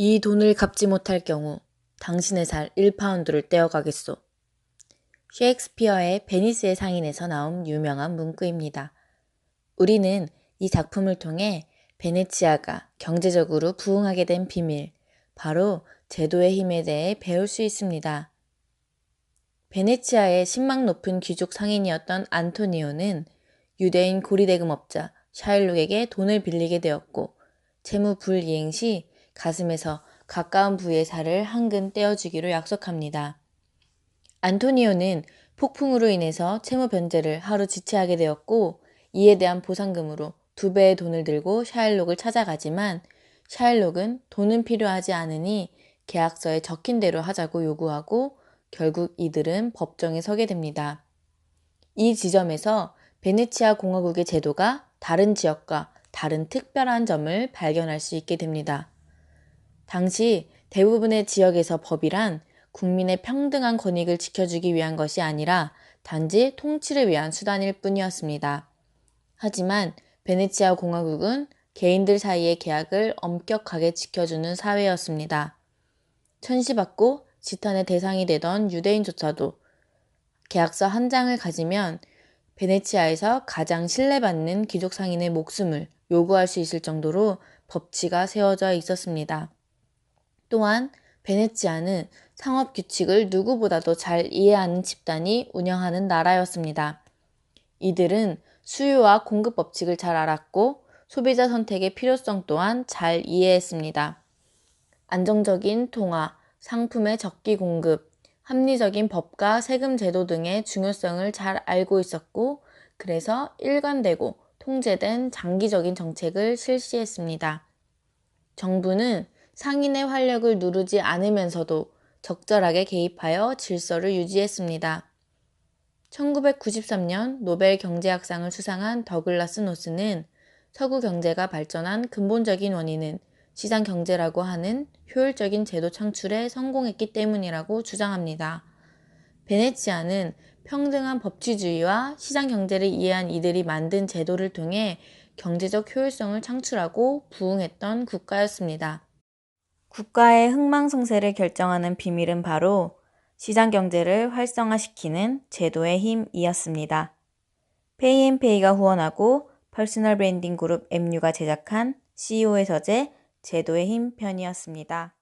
이 돈을 갚지 못할 경우 당신의 살 1파운드를 떼어가겠소. 셰익스피어의 베니스의 상인에서 나온 유명한 문구입니다. 우리는 이 작품을 통해 베네치아가 경제적으로 부흥하게 된 비밀, 바로 제도의 힘에 대해 배울 수 있습니다. 베네치아의 신망 높은 귀족 상인이었던 안토니오는 유대인 고리대금업자 샤일록에게 돈을 빌리게 되었고 채무 불이행 시 가슴에서 가까운 부위의 살을 한근 떼어주기로 약속합니다. 안토니오는 폭풍으로 인해서 채무 변제를 하루 지체하게 되었고 이에 대한 보상금으로 두 배의 돈을 들고 샤일록을 찾아가지만 샤일록은 돈은 필요하지 않으니 계약서에 적힌 대로 하자고 요구하고 결국 이들은 법정에 서게 됩니다. 이 지점에서 베네치아 공화국의 제도가 다른 지역과 다른 특별한 점을 발견할 수 있게 됩니다. 당시 대부분의 지역에서 법이란 국민의 평등한 권익을 지켜주기 위한 것이 아니라 단지 통치를 위한 수단일 뿐이었습니다. 하지만 베네치아 공화국은 개인들 사이의 계약을 엄격하게 지켜주는 사회였습니다. 천시받고 지탄의 대상이 되던 유대인조차도 계약서 한 장을 가지면 베네치아에서 가장 신뢰받는 귀족 상인의 목숨을 요구할 수 있을 정도로 법치가 세워져 있었습니다. 또한 베네치아는 상업 규칙을 누구보다도 잘 이해하는 집단이 운영하는 나라였습니다. 이들은 수요와 공급 법칙을 잘 알았고 소비자 선택의 필요성 또한 잘 이해했습니다. 안정적인 통화, 상품의 적기 공급, 합리적인 법과 세금 제도 등의 중요성을 잘 알고 있었고, 그래서 일관되고 통제된 장기적인 정책을 실시했습니다. 정부는 상인의 활력을 누르지 않으면서도 적절하게 개입하여 질서를 유지했습니다. 1993년 노벨 경제학상을 수상한 더글라스 노스는 서구 경제가 발전한 근본적인 원인은 시장 경제라고 하는 효율적인 제도 창출에 성공했기 때문이라고 주장합니다. 베네치아는 평등한 법치주의와 시장 경제를 이해한 이들이 만든 제도를 통해 경제적 효율성을 창출하고 부흥했던 국가였습니다. 국가의 흥망성쇠를 결정하는 비밀은 바로 시장 경제를 활성화시키는 제도의 힘이었습니다. 페이앤페이가 후원하고 퍼스널 브랜딩 그룹 MU가 제작한 CEO의 서재 제도의 힘 편이었습니다.